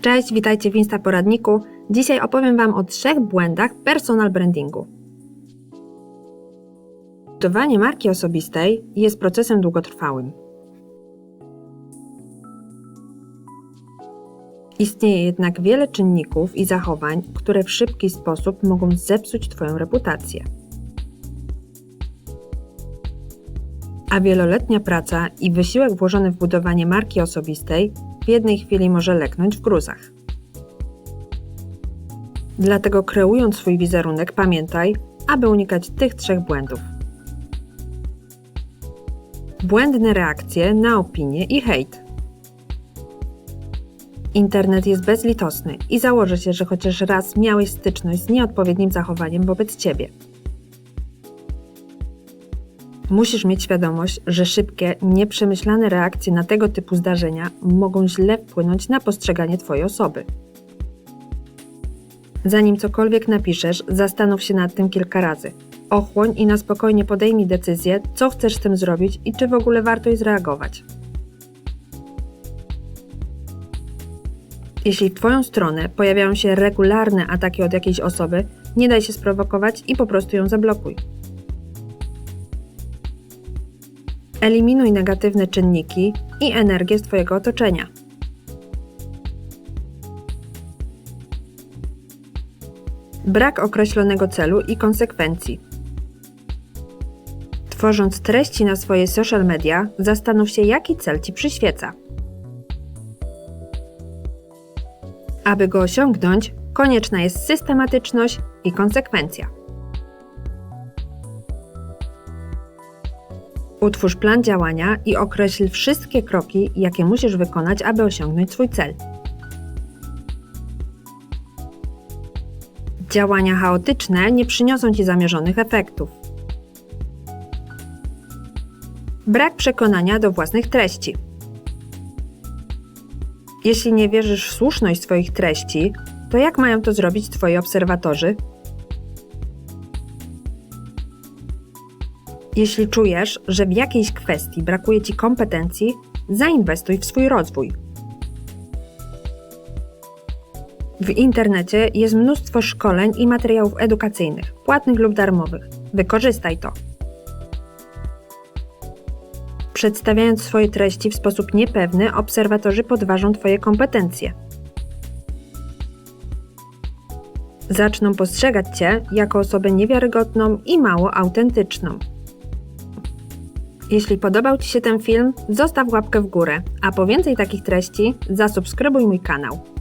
Cześć, witajcie w Insta Poradniku. Dzisiaj opowiem Wam o trzech błędach personal brandingu. Budowanie marki osobistej jest procesem długotrwałym. Istnieje jednak wiele czynników i zachowań, które w szybki sposób mogą zepsuć Twoją reputację. A wieloletnia praca i wysiłek włożony w budowanie marki osobistej w jednej chwili może leknąć w gruzach. Dlatego kreując swój wizerunek, pamiętaj, aby unikać tych trzech błędów. Błędne reakcje na opinie i hejt. Internet jest bezlitosny i założę się, że chociaż raz miałeś styczność z nieodpowiednim zachowaniem wobec ciebie. Musisz mieć świadomość, że szybkie, nieprzemyślane reakcje na tego typu zdarzenia mogą źle wpłynąć na postrzeganie Twojej osoby. Zanim cokolwiek napiszesz, zastanów się nad tym kilka razy. Ochłoń i na spokojnie podejmij decyzję, co chcesz z tym zrobić i czy w ogóle warto jej zreagować. Jeśli w Twoją stronę pojawiają się regularne ataki od jakiejś osoby, nie daj się sprowokować i po prostu ją zablokuj. Eliminuj negatywne czynniki i energię z Twojego otoczenia. Brak określonego celu i konsekwencji. Tworząc treści na swoje social media, zastanów się, jaki cel Ci przyświeca. Aby go osiągnąć, konieczna jest systematyczność i konsekwencja. Utwórz plan działania i określ wszystkie kroki, jakie musisz wykonać, aby osiągnąć swój cel. Działania chaotyczne nie przyniosą Ci zamierzonych efektów. Brak przekonania do własnych treści. Jeśli nie wierzysz w słuszność swoich treści, to jak mają to zrobić Twoi obserwatorzy? Jeśli czujesz, że w jakiejś kwestii brakuje Ci kompetencji, zainwestuj w swój rozwój. W internecie jest mnóstwo szkoleń i materiałów edukacyjnych, płatnych lub darmowych. Wykorzystaj to. Przedstawiając swoje treści w sposób niepewny, obserwatorzy podważą Twoje kompetencje. Zaczną postrzegać Cię jako osobę niewiarygodną i mało autentyczną. Jeśli podobał Ci się ten film, zostaw łapkę w górę, a po więcej takich treści zasubskrybuj mój kanał.